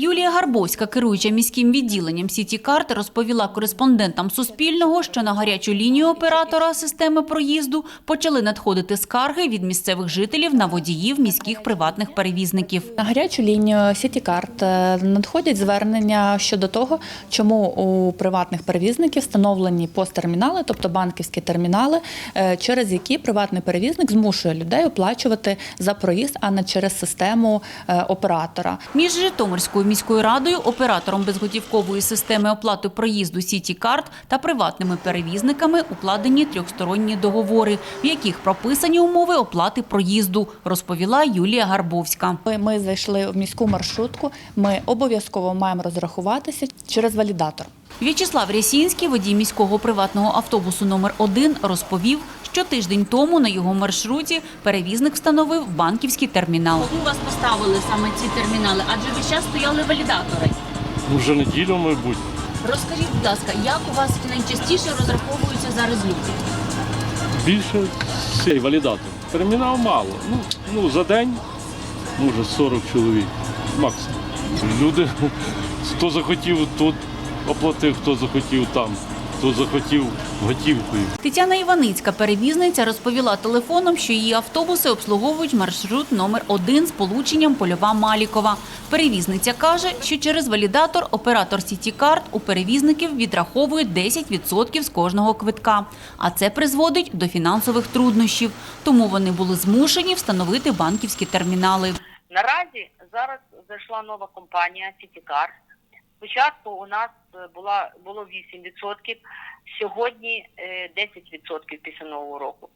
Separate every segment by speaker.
Speaker 1: Юлія Гарбовська, керуюча міським відділенням Сіті Карт, розповіла кореспондентам Суспільного, що на гарячу лінію оператора системи проїзду почали надходити скарги від місцевих жителів на водіїв міських приватних перевізників.
Speaker 2: На гарячу лінію Сітікарт надходять звернення щодо того, чому у приватних перевізників встановлені посттермінали, тобто банківські термінали, е, через які приватний перевізник змушує людей оплачувати за проїзд, а не через систему е, оператора.
Speaker 1: Між Житомирською міською радою, оператором безготівкової системи оплати проїзду Сіті Карт та приватними перевізниками укладені трьохсторонні договори, в яких прописані умови оплати проїзду, розповіла Юлія Гарбовська.
Speaker 2: Ми зайшли в міську маршрутку. Ми обов'язково маємо розрахуватися через валідатор.
Speaker 1: В'ячеслав Рясінський, водій міського приватного автобусу номер 1 розповів, що тиждень тому на його маршруті перевізник встановив банківський термінал. Кому вас поставили саме ці термінали? Адже ви зараз стояли валідатори.
Speaker 3: Ну, Вже неділю, мабуть.
Speaker 1: Розкажіть, будь ласка, як у вас найчастіше розраховуються зараз люди?
Speaker 3: Більше цей валідатор. Термінал мало. Ну, ну за день, може, 40 чоловік максимум. Люди, хто захотів тут оплатив, хто захотів там, хто захотів готівкою.
Speaker 1: Тетяна Іваницька, перевізниця, розповіла телефоном, що її автобуси обслуговують маршрут номер 1 з полученням Польова Малікова. Перевізниця каже, що через валідатор оператор Сітікарт у перевізників відраховує 10% з кожного квитка. А це призводить до фінансових труднощів. Тому вони були змушені встановити банківські термінали.
Speaker 4: Наразі зараз зайшла нова компанія Сітікар. Спочатку у нас е, була було 8%, сьогодні е, 10% після нового року.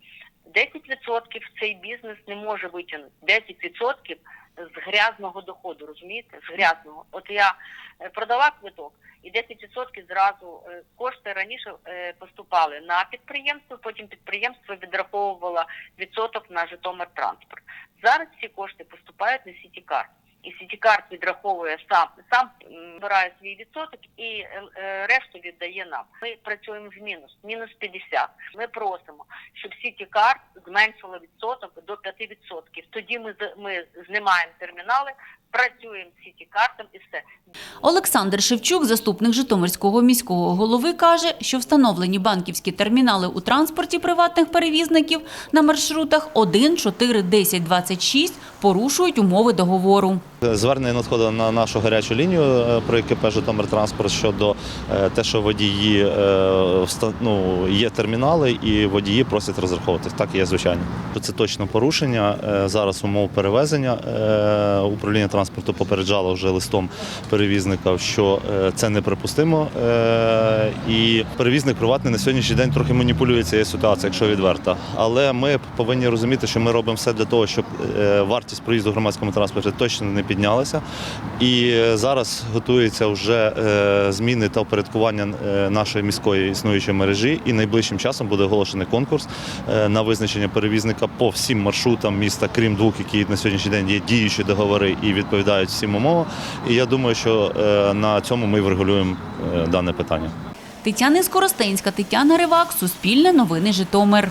Speaker 4: 10% цей бізнес не може витягнути. 10% з грязного доходу, розумієте? З грязного. От я е, продала квиток, і 10% зразу е, кошти раніше е, поступали на підприємство, потім підприємство відраховувало відсоток на Житомир транспорт. Зараз ці кошти поступають на Сітікарт. І Сітікарт відраховує сам, сам м, збирає свій відсоток і е, е, решту віддає нам. Ми працюємо в мінус, мінус 50. Ми просимо, щоб Сітікарт зменшило відсоток до 5%. Тоді ми, ми знімаємо термінали, працюємо з Сітікартом і все.
Speaker 1: Олександр Шевчук, заступник Житомирського міського голови, каже, що встановлені банківські термінали у транспорті приватних перевізників на маршрутах 1, 4, 10, 26 порушують умови договору.
Speaker 5: Звернення надходило на нашу гарячу лінію е, про КП «Житомиртранспорт» щодо е, те, що водії е, ну, є термінали і водії просять розраховуватись. Так є, звичайно. Це точно порушення. Е, Зараз умов перевезення е, управління транспорту попереджало вже листом перевізника, що е, це неприпустимо. Е, І перевізник приватний на сьогоднішній день трохи маніпулює цією ситуацією, якщо відверто. Але ми повинні розуміти, що ми робимо все для того, щоб е, вартість проїзду в громадському транспорті точно не піднялася. І е, зараз готуються вже е, зміни та упорядкування е, нашої міської існуючої мережі. І найближчим часом буде оголошений конкурс е, на визначення перевізника по всім маршрутам міста, крім двох, які на сьогоднішній день є діючі договори і відповідають всім умовам. І я думаю, що на цьому ми врегулюємо дане питання.
Speaker 1: Тетяна Скоростенська, Тетяна Ривак, Суспільне новини Житомир.